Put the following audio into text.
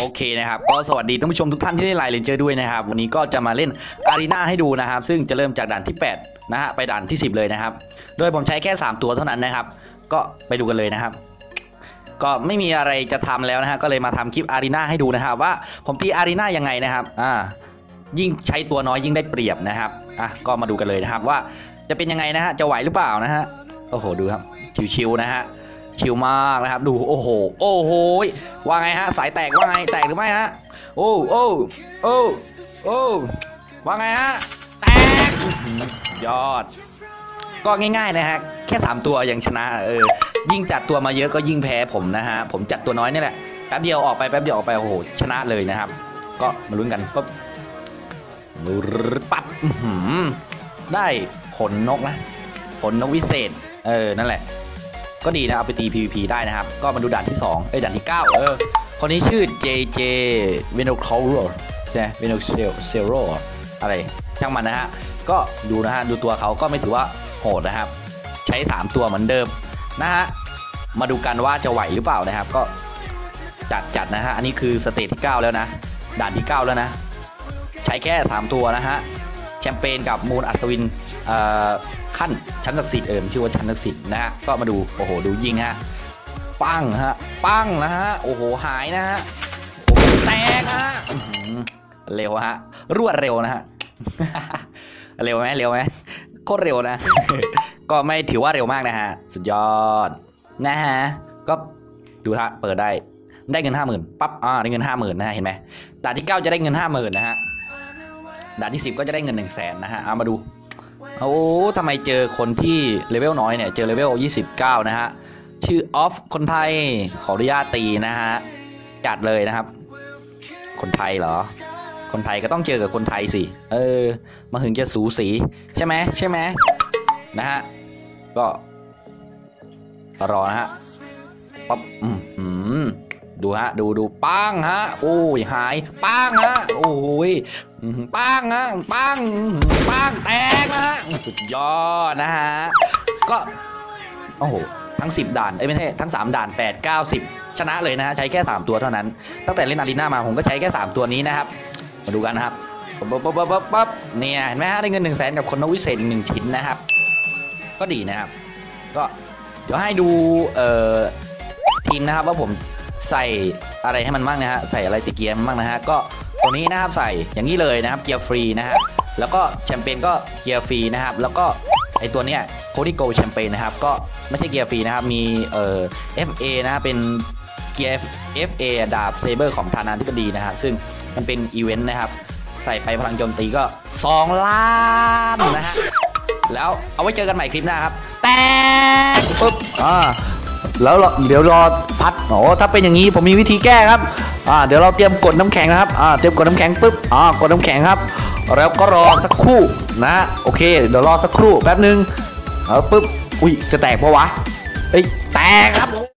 โอเคนะครับก็สวัสดีท่านผู้ชมทุกท่านที่ได้ไลน์เลนเจอร์ด้วยนะครับวันนี้ก็จะมาเล่นอารีนาให้ดูนะครับ ซึ่งจะเริ่มจากด่านที่ 8 นะฮะไปด่านที่ 10 เลยนะครับ โดยผมใช้แค่ 3 ตัวเท่านั้นนะครับ ก็ไปดูกันเลยนะครับ ก็ไม่มีอะไรจะทำแล้วนะฮะก็เลยมาทำคลิปอารีนาให้ดูนะครับ ว่าผมตีอารีนายังไงนะครับอ่ายิ่งใช้ตัวน้อยยิ่งได้เปรียบนะครับอะก็มาดูกันเลยนะครับว่าจะเป็นยังไงนะฮะจะไหวหรือเปล่านะฮะโอ้โหดูครับชิวๆนะฮะ ชิลมากนะครับดูโอ้โหโอ้โหว่าไงฮะสายแตกว่าไงแตกหรือไม่ฮะโอ้โอ้โอ้โอ้ว่าไงฮะแตกยอด ก็ง่ายๆนะฮะแค่ 3 ตัวยังชนะเออยิ่งจัดตัวมาเยอะก็ยิ่งแพ้ผมนะฮะผมจัดตัวน้อยนี่แหละแป๊บเดียวออกไปแป๊บเดียวออกไปโอ้โหชนะเลยนะครับ ก็มาลุ้นกันปั๊บปั๊บได้ขนนกนะขนนกวิเศษ เออนั่นแหละ ก็ดีนะเอาไปตี PVP ได้นะครับ ก็มาดูด่านที่2เอ้ด่านที่ 9 เออ คนนี้ชื่อ JJ v e n o c o r o ใช่ไหม v e n o c e r o อะไร ช่างมันนะฮะ ก็ดูนะฮะ ดูตัวเขาก็ไม่ถือว่าโหดนะครับ ใช้ 3 ตัวเหมือนเดิมนะฮะ มาดูกันว่าจะไหวหรือเปล่านะครับ ก็จัดจัดนะฮะ อันนี้คือสเตจที่ 9 แล้วนะ ด่านที่ 9 แล้วนะ ใช้แค่ 3 ตัวนะฮะ แชมเปญกับมูลอัศวิน เอ่อ ขั้นชั้นศักดิ์สิทธิ์เอิมชื่อว่าชั้นศักดิ์สิทธิ์นะฮะก็มาดูโอ้โหดูยิงฮะปังฮะปังนะฮะโอ้โหหายนะฮะโอ้โหแตกฮะเร็วฮะรวดเร็วนะฮะเร็วไหมเร็วไหมโคตรเร็วนะ ก็ไม่ถือว่าเร็วมากนะฮะสุดยอดนะฮะก็ดูฮะเปิดได้ได้เงินห้าหมื่นปั๊บอ่าได้เงินห้าหมื่นนะฮะเห็นไหมด่านที่เก้าจะได้เงินห้าหมื่นนะฮะด่านที่10ก็จะได้เงิน1 0 0 0 0แสนนะฮะเอามาดู โอ้ทำไมเจอคนที่เลเวลน้อยเนี่ย เจอเลเวล 29 นะฮะ ชื่อออฟคนไทย ขออนุญาตตีนะฮะ จัดเลยนะครับ คนไทยเหรอ คนไทยก็ต้องเจอกับคนไทยสิ เออ มาถึงจะสูสี ใช่ไหมใช่ไหมนะฮะ ก็ รอนะฮะปั๊บอืมอืม ดูฮะ ดูดูปังฮะ โอ้ยหายปังฮะ โอ้ยปังฮะปังปังแตกนะฮะ สุดยอดนะฮะ ก็ โอ้โห ทั้ง 10 ด่าน เอ้ยไม่ใช่ ทั้ง 3 ด่าน 8 9 10 ชนะเลยนะฮะ ใช้แค่ 3 ตัวเท่านั้น ตั้งแต่เล่นอารีนามา ผมก็ใช้แค่ 3 ตัวนี้นะครับ มาดูกันนะครับปั๊บปั๊บปั๊บปั๊บปั๊บเนี่ยเห็นไหมฮะ ได้เงิน1นึ่งแสนกับคนนวิเศษอีกหนึ่งชิ้นนะครับ ก็ดีนะครับ ก็เดี๋ยวให้ดู เอ่อทีมนะครับว่าผม ใส่อะไรให้มันบ้างนะฮะใส่อะไรติดเกียร์มันบ้างนะฮะก็ตัวนี้นะครับใส่อย่างนี้เลยนะครับเกียร์ฟรีนะฮะแล้วก็แชมเปญก็เกียร์ฟรีนะครับแล้วก็ไอตัวเนี้ยโคดิโกแชมเปญนะครับก็ไม่ใช่เกียร์ฟรีนะครับมีเอ่อ FA นะฮะเป็นเกียร์ FA ดาบเซเบอร์ของธานาธิบดีนะครับซึ่งมันเป็นอีเวนต์นะครับใส่ไปพลังโจมตีก็ 2 ล้านนะฮะแล้วเอาไว้เจอกันใหม่คลิปหน้าครับ แต่ปุ๊บอ่า แล้วเราเดี๋ยวรอพัดโอ้ถ้าเป็นอย่างนี้ผมมีวิธีแก้ครับอ่าเดี๋ยวเราเตรียมกดน้ำแข็งนะครับอ่าเตรียมกดน้ำแข็งปุ๊บอ่ากดน้ำแข็งครับ แล้วก็รอสักครู่นะโอเค เดี๋ยวรอสักครู่แป๊บหนึ่งเออปุ๊บอุ้ยจะแตกปะวะเอ้ยแตกครับ